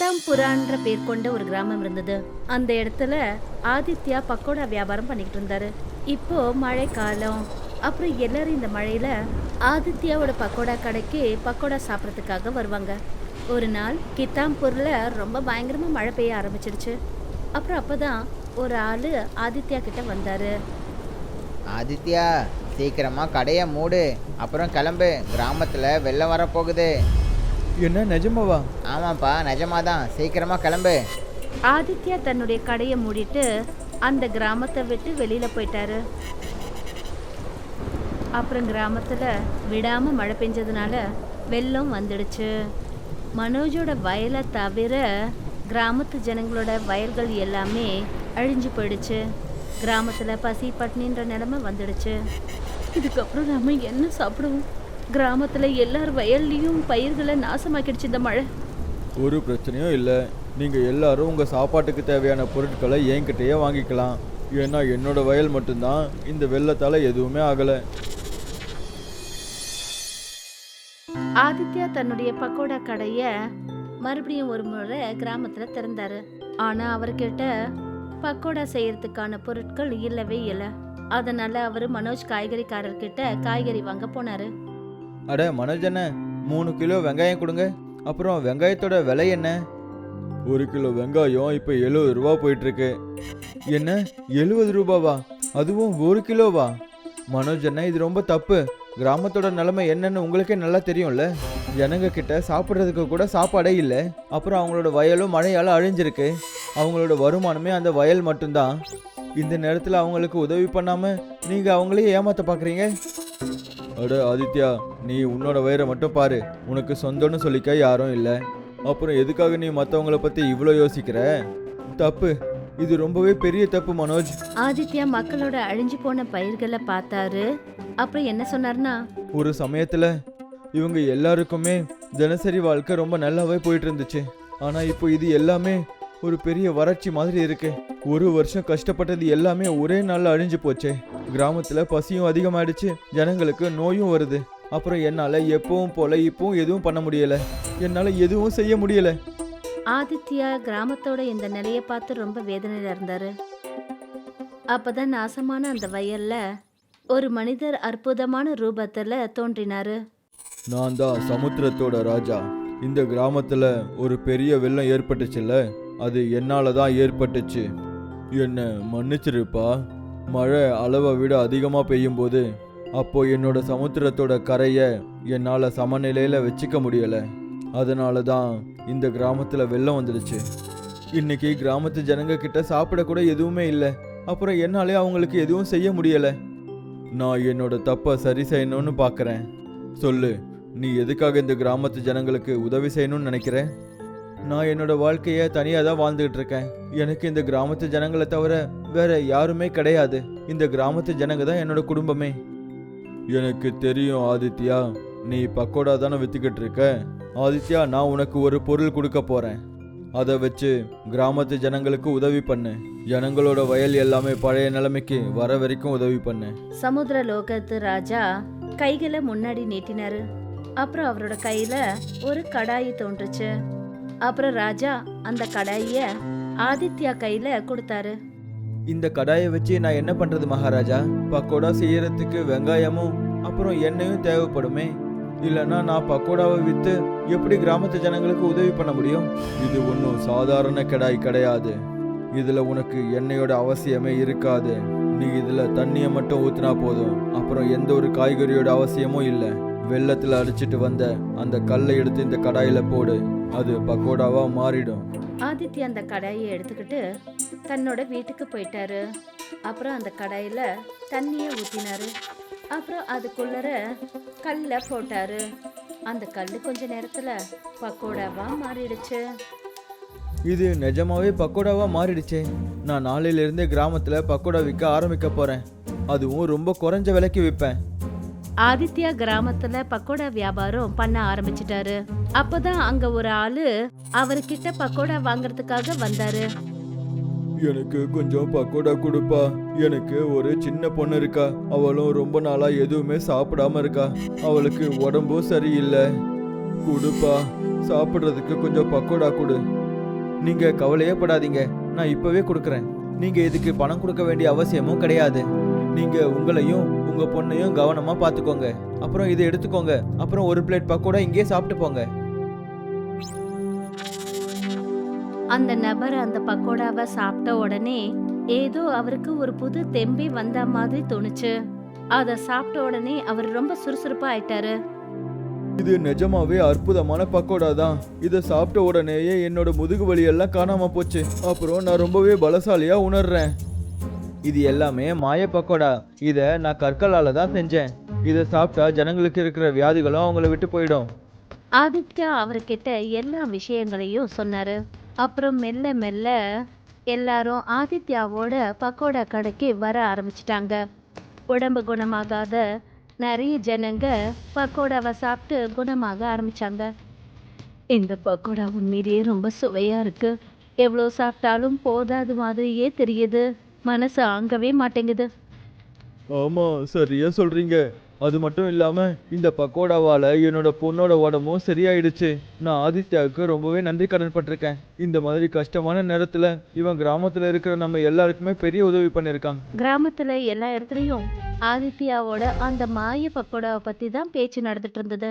கித்தாம்புரான்ற பேர் கொண்ட ஒரு கிராமம் இருந்தது. அந்த இடத்துல ஆதித்யா பக்கோடா வியாபாரம் பண்ணிக்கிட்டு இருந்தாரு. இப்போ மழை காலம். அப்புறம் எல்லாரும் இந்த மழையில ஆதித்யாவோட பக்கோடா கடைக்கு பக்கோடா சாப்பிட்றதுக்காக வருவாங்க. ஒரு நாள் கித்தாம்பூரில் ரொம்ப பயங்கரமாக மழை பெய்ய ஆரம்பிச்சிடுச்சு அப்புறம் அப்போதான் ஒரு ஆள் ஆதித்யா கிட்ட வந்தார். ஆதித்யா சீக்கிரமாக கடையை மூடு. அப்புறம் கிளம்பு. கிராமத்தில் வெள்ளம் வரப்போகுது. என்ன நிஜமாவா? ஆமாப்பா நிஜமாதான். சீக்கிரமா கிளம்பு. ஆதித்யா தன்னுடைய கடையை மூடிட்டு அந்த கிராமத்தை விட்டு வெளியில போயிட்டாரு. அப்புறம் கிராமத்துல விடாம மழை பெஞ்சதுனால வெள்ளம் வந்துடுச்சு. மனோஜோட வயலை தவிர கிராமத்து ஜனங்களோட வயல்கள் எல்லாமே அழிஞ்சு போயிடுச்சு. கிராமத்துல பசி பட்னின்ற நிலைமை வந்துடுச்சு. இதுக்கப்புறம் நாம என்ன சாப்பிடுவோம்? கிராமத்துல எல்லார் வயல்லையும் பயிர்களை நாசமாக்கிடுச்சு இந்த மழை. ஒரு பிரச்சனையும் இல்லை. நீங்கள் எல்லாரும் உங்கள் சாப்பாட்டுக்கு தேவையான பொருட்களை என்கிட்டயே வாங்கிக்கலாம். ஏன்னா என்னோட வயல் மட்டும்தான். இந்த வெள்ளத்தால் எதுவுமே ஆகலை. ஆதித்யா தன்னுடைய பக்கோடா கடைய மறுபடியும் ஒரு முறை கிராமத்துல திறந்தாரு. ஆனா அவர்கிட்ட பக்கோடா செய்யறதுக்கான பொருட்கள் இல்லவே இல்லை. அதனால அவரு மனோஜ் காய்கறிக்காரர்கிட்ட காய்கறி வாங்க போனாரு. அட மனோஜண்ணே மூணு கிலோ வெங்காயம் கொடுங்க. அப்புறம் வெங்காயத்தோட விலை என்ன? ஒரு கிலோ வெங்காயம் இப்போ எழுபது ரூபா போயிட்டுருக்கு. என்ன எழுபது ரூபாவா? அதுவும் ஒரு கிலோவா? மனோஜ் அண்ணா இது ரொம்ப தப்பு. கிராமத்தோட நிலைமை என்னன்னு உங்களுக்கே நல்லா தெரியும்ல. ஜனங்க கிட்ட சாப்பிட்றதுக்கு கூட சாப்பாடே இல்லை. அப்புறம் அவங்களோட வயலும் மழையால் அழிஞ்சிருக்கு. அவங்களோட வருமானமே அந்த வயல் மட்டும்தான். இந்த நேரத்தில் அவங்களுக்கு உதவி பண்ணாமல் நீங்கள் அவங்களே ஏமாற்ற பார்க்குறீங்க அட ஆதித்யா நீ உன்னோட வயிறை மட்டும் பாரு. உனக்கு சொந்தம்னு சொல்லிக்க யாரும் இல்லை. அப்புறம் எதுக்காக நீ மற்றவங்கள பற்றி இவ்வளோ யோசிக்கிற? தப்பு. இது ரொம்பவே பெரிய தப்பு மனோஜ். ஆதித்யா மக்களோட அழிஞ்சு போன பயிர்களை பார்த்தாரு. அப்புறம் என்ன சொன்னார்னா? ஒரு சமயத்தில் இவங்க எல்லாருக்குமே தினசரி வாழ்க்கை ரொம்ப நல்லாவே போயிட்டு இருந்துச்சு. ஆனால் இப்போ இது எல்லாமே ஒரு பெரிய வறட்சி மாதிரி இருக்கு. ஒரு வருஷம் கஷ்டப்பட்டது எல்லாமே ஒரே நாளில் அழிஞ்சு போச்சே. கிராமத்தில் பசியும் அதிகமாயிடுச்சு. ஜனங்களுக்கு நோயும் வருது. அப்புறம் என்னால் எப்பவும் போல இப்பவும் எதுவும் பண்ண முடியல. என்னால் எதுவும் செய்ய முடியல. ஆதித்யா கிராமத்தோட இந்த நிலையை பார்த்து ரொம்ப வேதனையில இருந்தாரு. அப்பதான் நாசமான அந்த வயல்ல ஒரு மனிதர் அற்புதமான ரூபத்துல தோன்றினாரு. நான் தான் சமுத்திரத்தோட ராஜா. இந்த கிராமத்தில் ஒரு பெரிய வெள்ளம் ஏற்பட்டுச்சுல்ல? அது என்னால் தான் ஏற்பட்டுச்சு. என்னை மன்னிச்சிருப்பா. மழை அளவை விட அதிகமாக பெய்யும்போது அப்போ என்னோட சமுத்திரத்தோட கரையை என்னால் சமநிலையில் வச்சுக்க முடியலை. அதனால தான் இந்த கிராமத்தில் வெள்ளம் வந்துடுச்சு. இன்னைக்கு கிராமத்து ஜனங்க கிட்ட சாப்பிட கூட எதுவுமே இல்லை. அப்புறம் என்னாலே அவங்களுக்கு எதுவும் செய்ய முடியலை. நான் என்னோட தப்பை சரி செய்யணும்னு பார்க்குறேன் சொல்லு நீ எதுக்காக இந்த கிராமத்து ஜனங்களுக்கு உதவி செய்யணும்னு நினைக்கிறேன் நான் என்னோட வாழ்க்கையை தனியாக தான் வாழ்ந்துகிட்டு இருக்கேன். எனக்கு இந்த கிராமத்து ஜனங்களை தவிர வேற யாருமே கிடையாது. இந்த கிராமத்து ஜனங்க தான் என்னோட குடும்பமே. எனக்கு தெரியும் ஆதித்யா நீ பக்கோடா தானே வித்துக்கிட்டு இருக்க? ஆதித்யா நான் உனக்கு ஒரு பொருள் கொடுக்க போறேன். அதை வச்சு கிராமத்து ஜனங்களுக்கு உதவி பண்ணு. ஜனங்களோட வயல் எல்லாமே பழைய நிலைமைக்கு வர வரைக்கும் உதவி பண்ணு. சமுத்திர லோகத்து ராஜா கைகளை முன்னாடி நீட்டினாரு. அப்புறம் அவரோட கையில ஒரு கடாயி தோன்றுச்சு. அப்புறம் ராஜா அந்த கடாயிய ஆதித்யா கையில கொடுத்தாரு. இந்த கடாயை வச்சு நான் என்ன பண்றது மகாராஜா? பக்கோடா செய்யறதுக்கு வெங்காயமும் அப்புறம் எண்ணெயும் தேவைப்படுமே. இல்லைன்னா நான் பக்கோடாவை வித்து எப்படி கிராமத்து ஜனங்களுக்கு உதவி பண்ண முடியும்? இது ஒன்றும் சாதாரண கடாய் கிடையாது. இதுல உனக்கு எண்ணெயோட அவசியமே இருக்காது. நீ இதுல தண்ணியை மட்டும் ஊத்துனா போதும். அப்புறம் எந்த ஒரு காய்கறியோட அவசியமும் இல்லை. வெள்ளத்துல அடிச்சிட்டு வந்த அந்த கல்லை எடுத்து இந்த கடாயில போடு. அது பக்கோடாவா மாறிடும். ஆதித்யா அந்த கடாயை எடுத்துக்கிட்டு தன்னோட வீட்டுக்கு போயிட்டாரு. அப்புறம் அந்த கடாயில தண்ணிய ஊத்தினாரு. அப்புறம் அதுக்குள்ளர கல்ல போட்டாரு. அந்த கல்லு கொஞ்ச நேரத்துல பக்கோடாவா மாறிடுச்சு. இது நிஜமாவே பக்கோடாவா மாறிடுச்சே. நான் நாளையில இருந்தே கிராமத்துல பக்கோடா விற்க ஆரம்பிக்க போறேன். அதுவும் ரொம்ப குறைஞ்ச விலைக்கு விற்பேன் ஆதித்யா கிராமத்துல பக்கோடா வியாபாரம் பண்ண ஆரம்பிச்சிட்டாரு. அப்பதான் அங்க ஒரு ஆளு அவர்கிட்ட பக்கோடா வாங்குறதுக்காக வந்தாரு. எனக்கு கொஞ்சம் பக்கோடா கொடுப்பா. எனக்கு ஒரு சின்ன பொண்ணு இருக்கா. அவளும் ரொம்ப நாளா எதுவுமே சாப்பிடாம இருக்கா. அவளுக்கு உடம்பும் சரியில்லை. கொடுப்பா. சாப்பிட்றதுக்கு கொஞ்சம் பக்கோடா கொடு. நீங்க கவலையே படாதீங்க. நான் இப்பவே கொடுக்குறேன். நீங்க இதுக்கு பணம் கொடுக்க வேண்டிய அவசியமும் கிடையாது. நீங்க உங்களையும் உங்க பொண்ணையும் கவனமா பாத்துக்கோங்க. அப்புறம் இதை எடுத்துக்கோங்க. அப்புறம் ஒரு பிளேட் பக்கோடா இங்கேயே சாப்பிட்டு போங்க. அந்த நபர் அந்த பக்கோடாவை சாப்பிட்ட உடனே ஏதோ அவருக்கு ஒரு புது தெம்பி வந்த மாதிரி தோணுச்சு. அத சாப்பிட்ட உடனே அவர் ரொம்ப சுறுசுறுப்பா ஆயிட்டாரு. இது நிஜமாவே அற்புதமான பக்கோடா தான். இதை சாப்பிட்ட உடனேயே என்னோட முதுகு வலி எல்லாம் காணாம போச்சு. அப்புறம் நான் ரொம்பவே பலசாலியா உணர்றேன். இது எல்லாமே மாய பக்கோடா. இதை நான் கற்களால் தான் செஞ்சேன். இதை சாப்பிட்டா ஜனங்களுக்கு இருக்கிற வியாதிகளும் அவங்கள விட்டு போயிடும். ஆதித்யா அவர்கிட்ட எல்லா விஷயங்களையும் சொன்னாரு. அப்புறம் மெல்ல மெல்ல எல்லாரும் ஆதித்யாவோட பக்கோடா கடைக்கு வர ஆரம்பிச்சிட்டாங்க. உடம்பு குணமாகாத நிறைய ஜனங்க பக்கோடாவை சாப்பிட்டு குணமாக ஆரம்பிச்சாங்க. இந்த பக்கோடா உண்மையிலேயே ரொம்ப சுவையாக இருக்கு. எவ்வளோ சாப்பிட்டாலும் போதாது மாதிரியே தெரியுது. மனசு ஆங்கவே மாட்டேங்குது. ஆமா சரியா சொல்றீங்க. அது மட்டும் இல்லாம இந்த பக்கோடாவால என்னோட பொண்ணோட உடம்பும் சரியாயிடுச்சு. நான் ஆதித்யாவுக்கு ரொம்பவே நன்றி கடன் பட்டிருக்கேன். இந்த மாதிரி கஷ்டமான நேரத்துல இவன் கிராமத்துல இருக்கிற நம்ம எல்லாருக்குமே பெரிய உதவி பண்ணியிருக்கான் கிராமத்துல எல்லா இடத்துலயும் ஆதித்யாவோட அந்த மாய பக்கோடாவை பத்தி தான் பேச்சு நடந்துட்டு இருந்தது.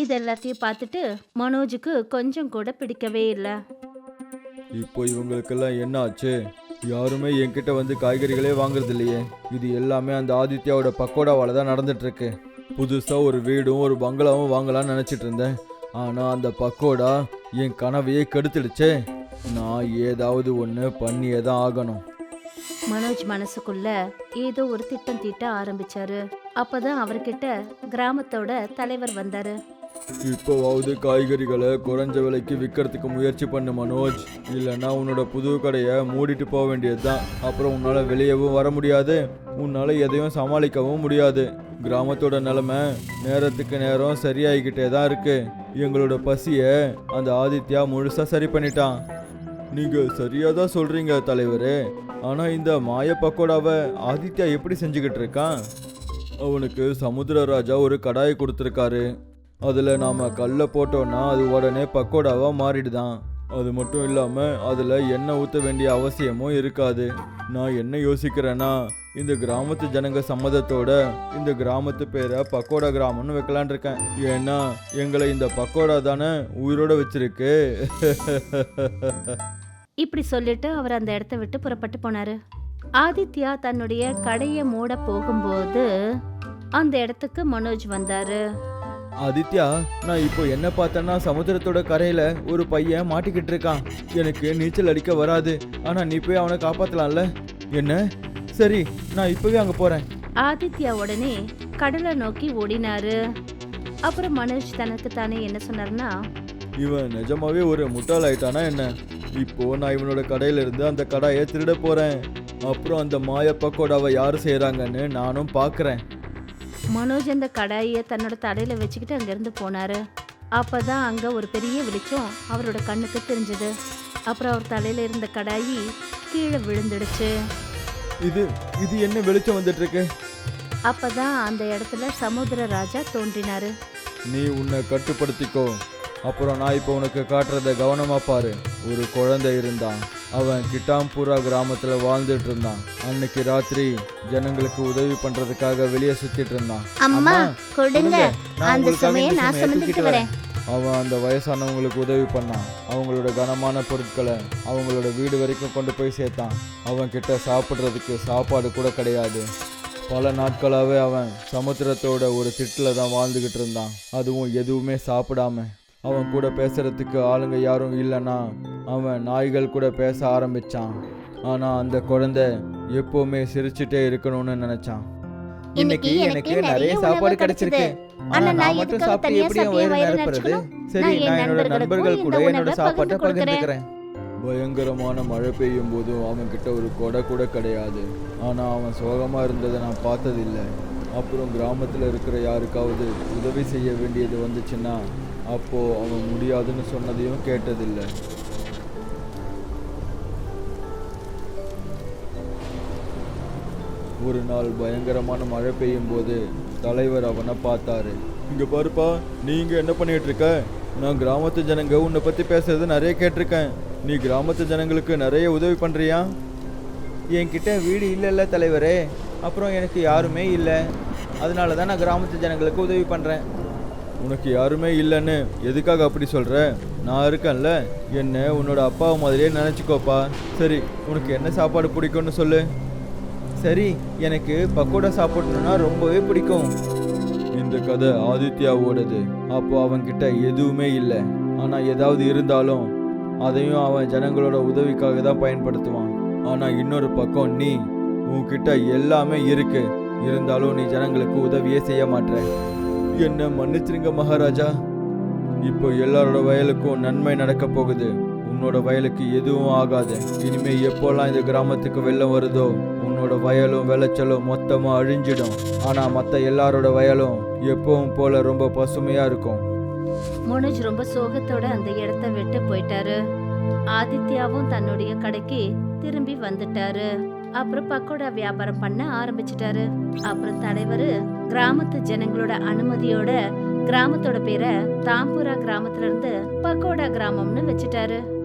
இது எல்லாத்தையும் பார்த்துட்டு மனோஜுக்கு கொஞ்சம் கூட பிடிக்கவே இல்லை. இப்போ இவங்களுக்கெல்லாம் என்ன ஆச்சு யாருமே என்கிட்ட வந்து காய்கறிகளே வாங்குறது இல்லையே இது எல்லாமே அந்த ஆதித்யாவோட பக்கோடாவால தான் நடந்துட்டு இருக்கு புதுசாக ஒரு வீடும் ஒரு பங்களாவும் வாங்கலாம்னு நினச்சிட்டு இருந்தேன். ஆனால் அந்த பக்கோடா என் கனவையே கெடுத்துடுச்சே. நான் ஏதாவது ஒன்று பண்ணியே தான் ஆகணும். மனோஜ் மனசுக்குள்ள ஏதோ ஒரு திட்டம் தீட்ட ஆரம்பிச்சாரு. அப்பதான் அவர்கிட்ட கிராமத்தோட தலைவர் வந்தாரு. இப்போவாவது காய்கறிகளை குறைஞ்ச விலைக்கு விற்கிறதுக்கு முயற்சி பண்ணு மனோஜ். இல்லைன்னா உன்னோட புது கடையை மூடிட்டு போக வேண்டியது தான் அப்புறம் உன்னால் வெளியவும் வர முடியாது. உன்னால் எதையும் சமாளிக்கவும் முடியாது. கிராமத்தோட நிலைமை நேரத்துக்கு நேரம் சரியாகிக்கிட்டே தான் இருக்கு. எங்களோட பசியை அந்த ஆதித்யா முழுசாக சரி பண்ணிட்டான். நீங்கள் சரியாக தான் சொல்கிறீங்க தலைவர். ஆனால் இந்த மாய பக்கோடாவை ஆதித்யா எப்படி செஞ்சுக்கிட்டு இருக்கான்? அவனுக்கு சமுத்திரராஜா ஒரு கடாயை கொடுத்துருக்காரு. அதில் நாம் கல்லை போட்டோன்னா அது உடனே பக்கோடாவாக மாறிடுதான். அது மட்டும் இல்லாமல் அதில் எண்ணெய் ஊற்ற வேண்டிய அவசியமும் இருக்காது. நான் என்ன யோசிக்கிறேன்னா இந்த கிராமத்து ஜனங்க சம்மதத்தோட இந்த கிராமத்து பேரை பக்கோடா கிராமம்னு வைக்கலான் இருக்கேன். ஏன்னா எங்களை இந்த பக்கோடா தானே உயிரோட வச்சிருக்கு. இப்படி சொல்லிட்டு அவர் அந்த இடத்த விட்டு புறப்பட்டு போனாரு. ஆதித்யா தன்னுடைய கடையை மூட போகும்போது அந்த இடத்துக்கு மனோஜ் வந்தாரு. ஆதித்யா நான் இப்போ என்ன பார்த்தேன்னா சமுத்திரத்தோட கரையில ஒரு பையன் மாட்டிக்கிட்டு இருக்கான். எனக்கு நீச்சல் அடிக்க வராது. ஆனா நீ போய் அவனை காப்பாத்தலாம்ல? என்ன? சரி நான் இப்பவே அங்க போறேன். ஆதித்யா உடனே கடலை நோக்கி ஓடினாரு. அப்புறம் மனோஜ் தனக்கு தானே என்ன சொன்னார்னா இவன் நிஜமாவே ஒரு முட்டாள் ஆயிட்டானா என்ன? இப்போ நான் இவனோட கடையில இருந்து அந்த கடாயை திருட போறேன். அப்புறம் அந்த மாய பக்கோடாவை யார் செய்றாங்கன்னு நானும் பார்க்கறேன் மனோஜ் அந்த கடாயை தன்னோட தலையில வச்சுக்கிட்டு அங்கிருந்து போனாரு. அப்பதான் அங்க ஒரு பெரிய வெளிச்சம் அவரோட கண்ணுக்கு தெரிஞ்சது. அப்புறம் அவர் தலையில இருந்த கடாயி கீழே விழுந்துடுச்சு. இது இது என்ன வெளிச்சம் வந்துட்டு இருக்கு அப்பதான் அந்த இடத்துல சமுத்திர ராஜா தோன்றினாரு. நீ உன்னை கட்டுப்படுத்திக்கோ. அப்புறம் நான் இப்போ உனக்கு காட்டுறத கவனமா பாரு. ஒரு குழந்தை இருந்தான். அவன் கிட்டாம்பூரா கிராமத்துல வாழ்ந்துட்டு இருந்தான் அன்னைக்கு ராத்திரி ஜனங்களுக்கு உதவி பண்றதுக்காக வெளியே சுத்திட்டு இருந்தான். அம்மா கொடுங்க. அந்த சுமையை நான் சுமந்துட்டு வரேன். அவன் அந்த வயசானவங்களுக்கு உதவி பண்ணான். அவங்களோட கனமான பொருட்களை அவங்களோட வீடு வரைக்கும் கொண்டு போய் சேர்த்தான். அவன் கிட்ட சாப்பிட்றதுக்கு சாப்பாடு கூட கிடையாது. பல நாட்களாகவே அவன் சமுத்திரத்தோட ஒரு திட்டில் தான் வாழ்ந்துக்கிட்டு இருந்தான். அதுவும் எதுவுமே சாப்பிடாம. அவன் கூட பேசுறதுக்கு ஆளுங்க யாரும் இல்லைன்னா அவன் நாய்கள் கூட பேச ஆரம்பிச்சான். ஆனா அந்த குழந்தை எப்பவுமே சிரிச்சுட்டே இருக்கணும்னு நினைச்சான். இன்னைக்கு எனக்கு நிறைய சாப்பாடு கிடைச்சிருக்கு. ஆனா நான் தனியா சாப்பிட்டு என் வயிறை? சரி நான் என் நான் என்னோட நண்பர்கள் கூட என்னோட சாப்பாட்டை. பகிர்ந்துக்கிறேன். பயங்கரமான மழை பெய்யும் போதும் அவன் கிட்ட ஒரு கொடை கூட கிடையாது. ஆனா அவன் சோகமா இருந்ததை நான் பார்த்ததில்லை. அப்புறம் கிராமத்துல இருக்கிற யாருக்காவது உதவி செய்ய வேண்டியது வந்துச்சுன்னா அப்போ அவன் முடியாதுன்னு சொன்னதையும் கேட்டதில்லை. ஒரு நாள் பயங்கரமான மழை பெய்யும் போது தலைவர் அவனை பார்த்தாரு. இங்க பாருப்பா நீங்க என்ன பண்ணிட்டு இருக்க நான் கிராமத்து ஜனங்க உன்னை பத்தி பேசுறது நிறைய கேட்டிருக்கேன். நீ கிராமத்து ஜனங்களுக்கு நிறைய உதவி பண்ணுறியா என்கிட்ட வீடு இல்லைல்ல தலைவரே. அப்புறம் எனக்கு யாருமே இல்லை. அதனால தான் நான் கிராமத்து ஜனங்களுக்கு உதவி பண்ணுறேன் உனக்கு யாருமே இல்லைன்னு எதுக்காக அப்படி சொல்கிற நான் இருக்கேன்ல. என்ன உன்னோட அப்பாவை மாதிரியே நினச்சிக்கோப்பா. சரி உனக்கு என்ன சாப்பாடு பிடிக்கும்னு சொல்லு. சரி எனக்கு பக்கோடா சாப்பிடணும்னா ரொம்பவே பிடிக்கும். இந்த கதை ஆதித்யாவோடது. அப்போ அவன்கிட்ட எதுவுமே இல்லை. ஆனால் ஏதாவது இருந்தாலும் அதையும் அவன் ஜனங்களோட உதவிக்காக தான் பயன்படுத்துவான். ஆனால் இன்னொரு பக்கம் நீ உன்கிட்ட எல்லாமே இருக்கு. இருந்தாலும் நீ ஜனங்களுக்கு உதவியே செய்ய மாட்ற என்ன மன்னிச்சிருங்க மகாராஜா. இப்போ எல்லாரோட வயலுக்கும் நன்மை நடக்க போகுது. உன்னோட வயலுக்கு எதுவும் ஆகாது. இனிமே எப்போல்லாம் இந்த கிராமத்துக்கு வெள்ளம் வருதோ உன்னோட வயலும் விளைச்சலும் மொத்தமா அழிஞ்சிடும். ஆனா மத்த எல்லாரோட வயலும் எப்பவும் போல ரொம்ப பசுமையா இருக்கும். மனோஜ் ரொம்ப சோகத்தோட அந்த இடத்த விட்டு போயிட்டாரு. ஆதித்யாவும் தன்னுடைய கடைக்கு திரும்பி வந்துட்டாரு. அப்புறம் பக்கோடா வியாபாரம் பண்ண ஆரம்பிச்சிட்டாரு. அப்புறம் தலைவர் கிராமத்து ஜனங்களோட அனுமதியோட கிராமத்தோட பேரை தாம்பூரா கிராமத்துல இருந்து பக்கோடா கிராமம்னு வச்சுட்டாரு.